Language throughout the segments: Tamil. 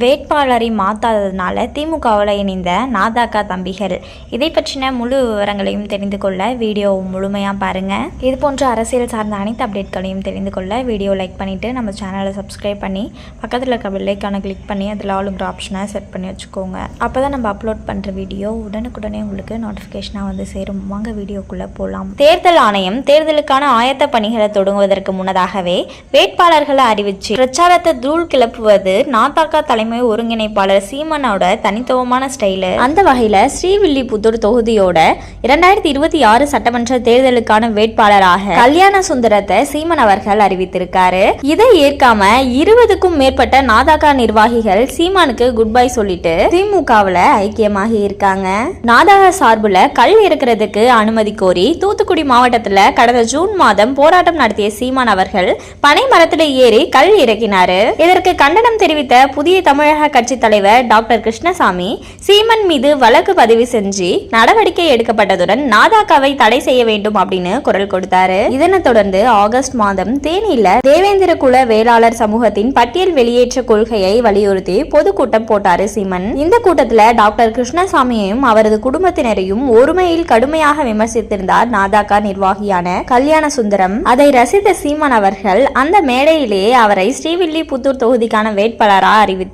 வேட்பாளரை மாற்றாததுனால திமுகவில் இணைந்த நாதாக்கா தம்பிகள். இதை பற்றின முழு விவரங்களையும் தெரிந்து கொள்ள வீடியோ முழுமையாக பாருங்கள் இது போன்ற அரசியல் சார்ந்த அனைத்து அப்டேட்களையும் தெரிந்து கொள்ள வீடியோ லைக் பண்ணிவிட்டு நம்ம சேனலை சப்ஸ்கிரைப் பண்ணி பக்கத்தில் இருக்க பெல்லைக்கான கிளிக் பண்ணி அதில் ஆளுங்கிற ஆப்ஷனை செட் பண்ணி வச்சுக்கோங்க. அப்போ தான் நம்ம அப்லோட் பண்ணுற வீடியோ உடனுக்குடனே உங்களுக்கு நோட்டிஃபிகேஷனாக வந்து சேரும். வாங்க வீடியோக்குள்ளே போகலாம் தேர்தல் ஆணையம் தேர்தலுக்கான ஆயத்த பணிகளை தொடங்குவதற்கு முன்னதாகவே வேட்பாளர்களை அறிவித்து பிரச்சாரத்தை தூள் கிளப்புவது நாத்தாக்கா தலைமை ஒருங்கிணைப்பாளர் சீமனோட தனித்துவமான ஸ்டைலு அந்த வகையில் ஸ்ரீவில்லிபுத்தூர் தொகுதியோட இரண்டாயிரத்தி இருபத்தி ஆறு சட்டமன்ற தேர்தலுக்கான வேட்பாளராக கல்யாண சுந்தரத்தை சீமன் அவர்கள் அறிவித்திருக்காரு. இதை ஏற்காம இருபதுக்கும் மேற்பட்ட நாதாகா நிர்வாகிகள் சீமானுக்கு குட் பை சொல்லிட்டு திமுகவுல ஐக்கியமாகி இருக்காங்க. நாதாகா சார்புல கல் இருக்கிறதுக்கு அனுமதி கோரி தூத்துக்குடி மாவட்டத்துல கடந்த ஜூன் மாதம் போராட்டம் நடத்திய சீமான் அவர்கள் பனை மரத்துல ஏறி கல் இறக்கினாரு. இதற்கு கண்டனம் தெரிவித்த புதிய தமிழக கட்சி தலைவர் டாக்டர் கிருஷ்ணசாமி சீமன் மீது வழக்கு பதிவு செஞ்சு நடவடிக்கை எடுக்கப்பட்டதுடன் நாதாக்காவை தடை செய்ய வேண்டும் அப்படின்னு குரல் கொடுத்தாரு. இதனைத் தொடர்ந்து ஆகஸ்ட் மாதம் தேனியில தேவேந்திர குல வேளாளர் சமூகத்தின் பட்டியல் வெளியேற்ற கொள்கையை வலியுறுத்தி பொதுக்கூட்டம் போட்டாரு சீமன். இந்த கூட்டத்துல டாக்டர் கிருஷ்ணசாமியையும் அவரது குடும்பத்தினரையும் ஒருமையில் கடுமையாக விமர்சித்திருந்தார் நாதாக்கா நிர்வாகியான கல்யாண சுந்தரம். அதை ரசித்த சீமன் அவர்கள் அந்த மேடையிலேயே அவரை ஸ்ரீவில்லிபுத்தூர் தொகுதிக்கான வேட்பாளராக அறிவித்தார்.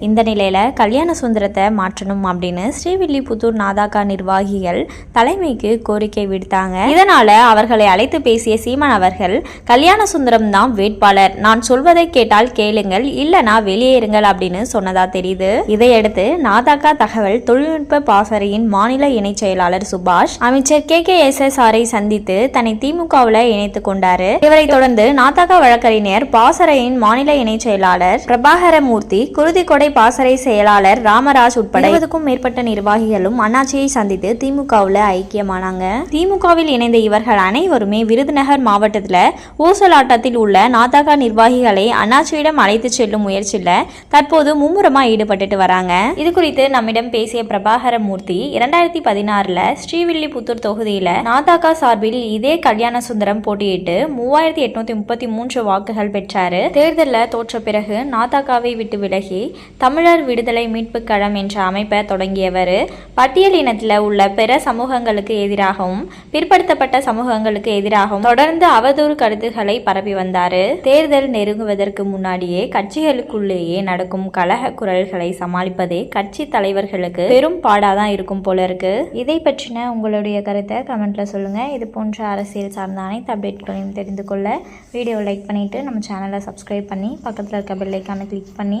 இந்த நிலையில கல்யாண சுந்தரத்தை மாற்றணும் அப்படின்னு ஸ்ரீவில்லிபுத்தூர் நாதாக்கா நிர்வாகிகள் தலைமைக்கு கோரிக்கை விடுத்தாங்க. இதனால அவர்களை அழைத்து பேசிய சீமான் அவர்கள் கல்யாண சுந்தரம் தான் வேட்பாளர். நான் சொல்வதை கேட்டால் கேளுங்கள். இல்லனா வெளியேறுங்கள் அப்படின்னு சொன்னதா தெரியுது. இதையடுத்து நாதாக்கா தகவல் தொழில்நுட்ப பாசறையின் மாநில இணைச் செயலாளர் சுபாஷ் அமைச்சர் கே. கே. எஸ். எஸ். ஆரை சந்தித்து தன்னை திமுகவில் இணைத்துக் கொண்டாரு. இவரை தொடர்ந்து நாதாக்கா வழக்கறிஞர் பாசறையின் மாநில இணைச் செயலாளர் பிரபாகரமூர்த்தி குருதிக்கொடை பாசறை செயலாளர் ராமராஜ் உட்பட இருபதுக்கும் மேற்பட்ட நிர்வாகிகளும் அண்ணாச்சியை சந்தித்து திமுகவில் ஐக்கியமானாங்க. திமுகவில் இணைந்த இவர்கள் அனைவருமே விருதுநகர் மாவட்டத்தில் ஊசலாட்டத்தில் உள்ள நாதாக நிர்வாகிகளை அண்ணாச்சியிடம் அழைத்து செல்லும் முயற்சியில் தற்போது மும்முரமாக ஈடுபட்டுட்டு வராங்க. இது குறித்து நம்மிடம் பேசிய பிரபாகர மூர்த்தி இரண்டாயிரத்தி பதினாறுல ஸ்ரீவில்லிபுத்தூர் தொகுதியில் நாதாகா சார்பில் இதே கல்யாண சுந்தரம் போட்டியிட்டு மூவாயிரத்தி எட்நூத்தி முப்பத்தி மூன்று வாக்குகள் பெற்றாரு. தேர்தலில் தோற்ற பிறகு நாதாகாவை விட்டு விலகி தமிழர் விடுதலை மீட்பு களம் என்ற அமைப்பை தொடங்கியவர். பட்டியல் இனத்தில் உள்ள பிற சமூகங்களுக்கு எதிராகவும் பிற்படுத்தப்பட்ட சமூகங்களுக்கு எதிராகவும் தொடர்ந்து அவதூறு கருத்துக்களை பரப்பி வந்தார். தேர்தல் நெருங்குவதற்கு முன்னாடியே கட்சிகளுக்குள்ளேயே நடக்கும் கலக குரல்களை சமாளிப்பதே கட்சி தலைவர்களுக்கு பெரும் பாடாதான் இருக்கும் போல இருக்கு இதை பற்றின உங்களுடைய கருத்தை கமெண்ட்ல சொல்லுங்க. இது போன்ற அரசியல் சார்ந்த அனைத்து அப்டேட்களையும் தெரிந்து கொள்ள வீடியோ லைக் பண்ணிட்டு நம்ம சேனலை சப்ஸ்கிரைப் பண்ணி பக்கத்தில் இருக்க பெல்லைக்கான கிளிக் பண்ணி